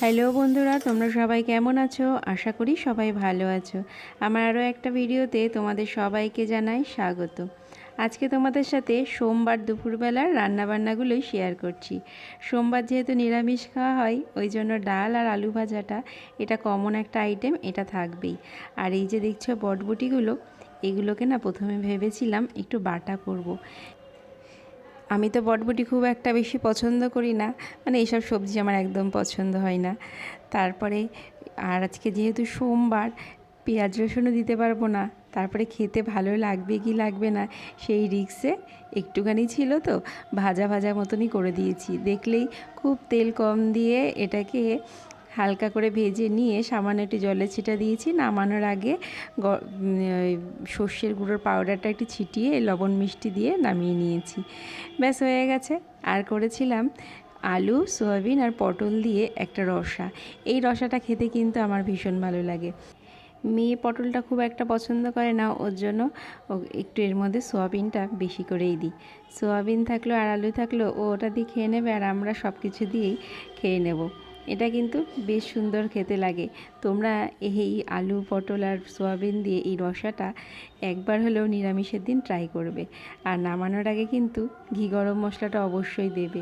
Hello বন্ধুরা, তোমরা সবাই কেমন আছো? আশা করি সবাই ভালো আছো। আমার আরও একটা ভিডিওতে তোমাদের সবাইকে জানাই স্বাগত। আজকে তোমাদের সাথে সোমবার দুপুরবেলার রান্নাবান্নাগুলোই শেয়ার করছি। সোমবার যেহেতু নিরামিষ খাওয়া হয়, ওই জন্য ডাল আর আলু ভাজাটা, এটা কমন একটা আইটেম এটা থাকবেই। আর এই যে দেখছ বটবটিগুলো, এগুলোকে না প্রথমে ভেবেছিলাম একটু বাটা করব। আমি তো বটবটি খুব একটা বেশি পছন্দ করি না। মানে এইসব সবজি আমার একদম পছন্দ হয় না। তারপরে, আর আজকে যেহেতু সোমবার, পেঁয়াজ রসুনও দিতে পারব না। তারপরে খেতে ভালো লাগবে কি লাগবে না, সেই রিক্সে একটুখানি ছিল তো, ভাজা ভাজা মতনই করে দিয়েছি। দেখলেই খুব তেল কম দিয়ে এটাকে হালকা করে ভেজে নিয়ে সামান্য একটু জলে ছিটা দিয়েছি। নামানোর আগে সর্ষের গুঁড়োর পাউডারটা একটু ছিটিয়ে লবণ মিষ্টি দিয়ে নামিয়ে নিয়েছি। ব্যাস, হয়ে গেছে। আর করেছিলাম আলু, সয়াবিন আর পটল দিয়ে একটা রসা। এই রসাটা খেতে কিন্তু আমার ভীষণ ভালো লাগে। মেয়ে পটলটা খুব একটা পছন্দ করে না, ওর জন্য একটু এর মধ্যে সোয়াবিনটা বেশি করেই দিই। সোয়াবিন থাকল আর আলু থাকল, ও ওটা দিয়ে খেয়ে নেবে আর আমরা সব কিছু দিয়েই খেয়ে নেব। এটা কিন্তু বেশ সুন্দর খেতে লাগে। তোমরা এই আলু, পটল আর সোয়াবিন দিয়ে এই রসাটা একবার হলেও নিরামিষের দিন ট্রাই করবে। আর নামানোর আগে কিন্তু ঘি গরম মশলাটা অবশ্যই দেবে।